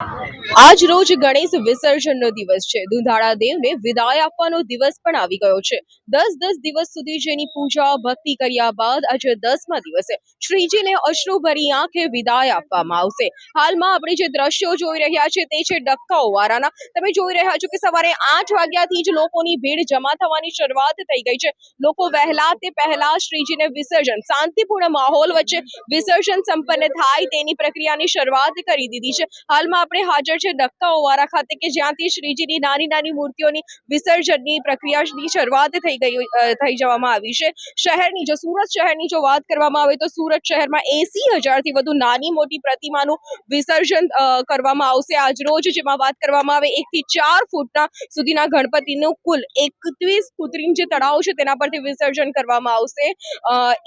Thank you. આજ રોજ ગણેશ વિસર્જનનો દિવસ છે. દુંધાળા દેવને વિદાય આપવાનો દિવસ પણ આવી ગયો છે. દસ દસ દિવસ સુધી જેની પૂજા, ભક્તિ કર્યા બાદ આજે દસમા દિવસે શ્રીજીને અશ્રુભરી આંખે વિદાય આપવામાં આવશે. હાલમાં આપણે જે દ્રશ્યો જોઈ રહ્યા છે તે છે ડક્કાઓ વાળાના. તમે જોઈ રહ્યા છો કે સવારે આઠ વાગ્યાથી જ લોકોની ભીડ જમા થવાની શરૂઆત થઈ ગઈ છે. લોકો વહેલા તે પહેલા શ્રીજીને વિસર્જન, શાંતિપૂર્ણ માહોલ વચ્ચે વિસર્જન સંપન્ન થાય તેની પ્રક્રિયાની શરૂઆત કરી દીધી છે. હાલમાં આપણે હાજર છે ડક્કા ઓવારા ખાતે કે જ્યાંથી શ્રીજીની નાની નાની મૂર્તિઓની વિસર્જનની પ્રક્રિયાની શરૂઆત થઈ ગઈ થઈ જવામાં આવી છે. શહેરની જો, સુરત શહેરની જો વાત કરવામાં આવે તો સુરત શહેરમાં એસી હજારથી વધુ નાની મોટી પ્રતિમાનું વિસર્જન કરવામાં આવશે. આજરોજ જેમાં વાત કરવામાં આવે, એકથી ચાર ફૂટના સુધીના ગણપતિનું કુલ એકત્રીસ કૃત્રિમ જે તળાવ છે તેના પરથી વિસર્જન કરવામાં આવશે.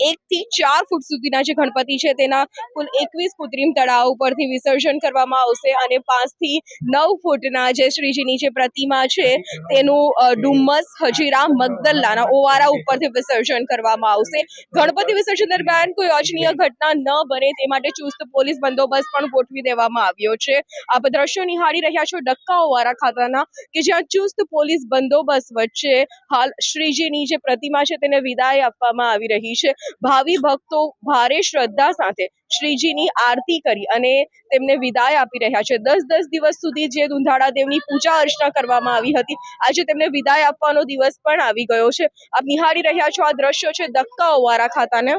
એકથી ચાર ફૂટ સુધીના જે ગણપતિ છે તેના કુલ એકવીસ કૃત્રિમ તળાવ પરથી વિસર્જન કરવામાં આવશે અને પાંચથી નવ ફૂટના જે શ્રીજીની જે પ્રતિમા છે. તેનું ડુમ્મસ હજીરા મગદલ્લાના ઓવારા ઉપરથી વિસર્જન કરવામાં આવશે. ગણપતિ વિસર્જન દરમિયાન કોઈ અજનીય ઘટના ન બને તે માટે ચુસ્ત પોલીસ બંદોબસ્ત પણ ગોઠવી દેવામાં આવ્યો છે. આપ દ્રશ્યો નિહાળી રહ્યા છો ડક્કા ઓવારા ખાતાના કે જ્યાં ચુસ્ત પોલીસ બંદોબસ્ત વચ્ચે હાલ શ્રીજીની જે પ્રતિમા છે તેને વિદાય આપવામાં આવી રહી છે. ભાવિ ભક્તો ભારે શ્રદ્ધા સાથે શ્રીજીની આરતી કરી અને તેમને વિદાય આપી રહ્યા છે. દસ દસ દિવસ સુધી જે દુંધાળા દેવની પૂજા અર્ચના કરવામાં આવી હતી. આજે તેમને વિદાય આપવાનો દિવસ પણ આવી ગયો છે. આપ નિહાળી રહ્યા છો આ દ્રશ્યો છે દક્કા ઓવારા ખાતાને.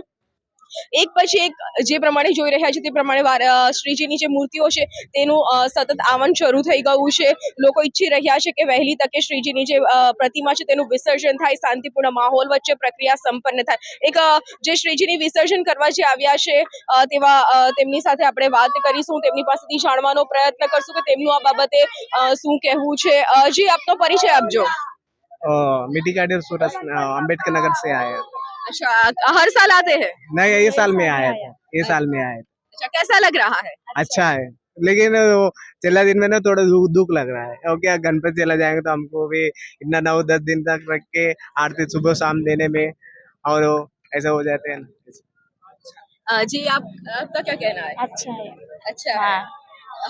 એક પછી એક જે પ્રમાણે જોઈ રહ્યા છે તે પ્રમાણે વાર- અ, શ્રીજીની જે મૂર્તિઓ છે તેનું અ, સતત આવન શરૂ થઈ ગયું છે લોકો ઈચ્છી રહ્યા છે કે વહેલી તકે શ્રીજીની જે અ, પ્રતિમા છે તેનું વિસર્જન થાય શાંતિપૂર્ણ માહોલ વચ્ચે પ્રક્રિયા સંપન્ન થાય એક અ, જે શ્રીજીની વિસર્જન કરવા જે આવ્યા છે અ, તેવા અ, તેમની સાથે આપણે વાત કરીશું તેમની પાસેથી જાણવાનો પ્રયત્ન કરશું કે તેમનું આ બાબતે અ, શું કહેવું છે અ, જી આપનો પરિચય આપજો मिट्टी का डेर सूरत अ, अम्बेडकर नगर से आए हैं अच्छा हर साल आते हैं? नहीं ये साल में आया था। ये साल में आया थे। अच्छा कैसा लग रहा है? अच्छा। है। लेकिन वो चला दिन में ना थोड़ा दुख दुख लग रहा है। और क्या गणपति चला जाएँगे तो हमको भी इतना नौ दस दिन तक रख के आरती सुबह शाम देने में और ऐसा हो जाते हैं ना। जी आप आपका क्या कहना है? अच्छा है। अच्छा हाँ।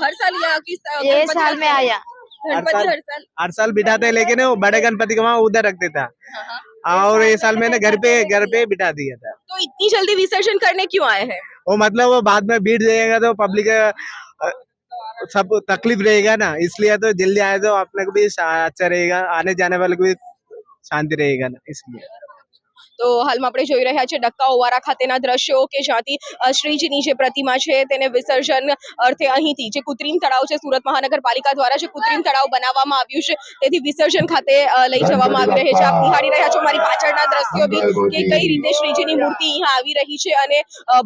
हर साल यहाँ किस ये साल में आया। गणपति हर साल? हर साल बिठाते हैं लेकिन वो बड़े गणपति को वहाँ उधर रखते था। हाँ, हाँ। और ये साल मैंने घर पे घर पे बिठा दिया था। तो इतनी जल्दी विसर्जन करने क्यों आए हैं? वो मतलब वो बाद में भीड़ जाएगा तो पब्लिक सब तकलीफ़ रहेगा ना इसलिए तो जल्दी आए तो अपने को भी अच्छा रहेगा आने जाने वाले को भी शांति रहेगा ना इसलिए। તો હાલમાં આપણે જોઈ રહ્યા છીએ ડક્કા ઓવારા ખાતેના દ્રશ્યો કે જ્યાંથી શ્રીજીની જે પ્રતિમા છે તેને વિસર્જન અર્થે અહીંથી જે કૃત્રિમ તળાવ છે સુરત મહાનગરપાલિકા દ્વારા જે કૃત્રિમ તળાવ બનાવવામાં આવ્યું છે તેથી વિસર્જન ખાતે લઈ જવામાં આવી રહી છે. આપ નિહાળી રહ્યા છો મારી પાછળના દ્રશ્યો બી કે કઈ રીતે શ્રીજીની મૂર્તિ અહીંયા આવી રહી છે અને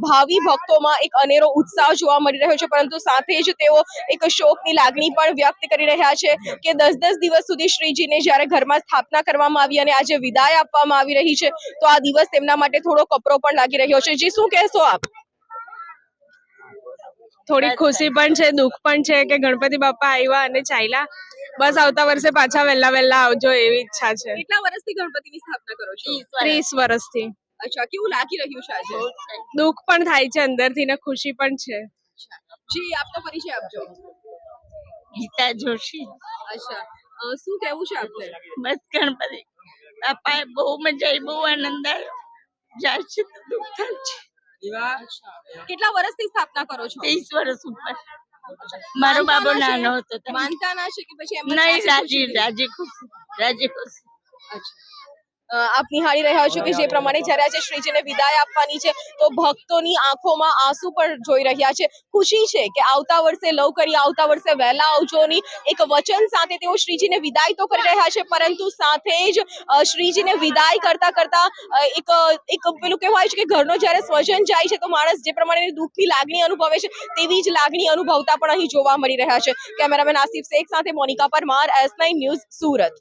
ભાવિ ભક્તોમાં એક અનેરો ઉત્સાહ જોવા મળી રહ્યો છે. પરંતુ સાથે જ તેઓ એક શોકની લાગણી પણ વ્યક્ત કરી રહ્યા છે કે દસ દસ દિવસ સુધી શ્રીજીને જ્યારે ઘરમાં સ્થાપના કરવામાં આવી અને આજે વિદાય આપવામાં આવી રહી છે તો આ દિવસ તેમના માટે થોડો કપરો પણ લાગી રહ્યો છે. જી શું કહેશો આપ? થોડી ખુશી પણ છે દુઃખ પણ છે કે ગણપતિ બાપા આવ્યા અને ચાલ્યા. બસ આવતા વર્ષે પાછા વહેલા વહેલા આવજો એવી ઈચ્છા છે. કેટલા વર્ષથી ગણપતિની સ્થાપના કરો છો? ત્રીસ વર્ષથી. અચ્છા કેવું લાગી રહ્યું છે આજે? દુઃખ પણ થાય છે અંદરથી ને ખુશી પણ છે. જી આપનો પરિચય આપજો. ગીતા જોશી. અચ્છા. શું કહેવું છે આપને? બસ ગણપતિ. બાપાએ બહુ મજા આવી બહુ આનંદ આવ્યો જાય છે તો દુઃખ થાય છે. કેટલા વર્ષથી સ્થાપના કરો છો? ત્રીસ વર્ષ ઉપર. મારો બાબો? નાનો હતો. માનતા ના છે કે પછી એમ નહીં રાજી ખુશી? રાજી ખુશ રાજી ખુશ અ, આપ નિહાળી રહ્યા છો કે જે પ્રમાણે જ્યારે આજે શ્રીજીને વિદાય આપવાની છે, તો ભક્તોની આંખોમાં આંસુ પણ જોઈ રહ્યા છે. ખુશી છે કે આવતા વર્ષે લવ કરી, આવતા વર્ષે વહેલા આવજોની એક વચન સાથે તેઓ શ્રીજીને વિદાય તો કરી રહ્યા છે, પરંતુ સાથે જ શ્રીજીને વિદાય કરતા કરતા એક એક પેલું કહેવાય છે કે ઘરનો જ્યારે સ્વજન જાય છે, તો માણસ જે પ્રમાણે દુઃખની લાગણી અનુભવે છે, તેવી જ લાગણી અનુભવતા પણ અહીં જોવા મળી રહ્યા છે. કેમેરામેન આસિફ શેખ સાથે Monika Parmar, S nine news Surat.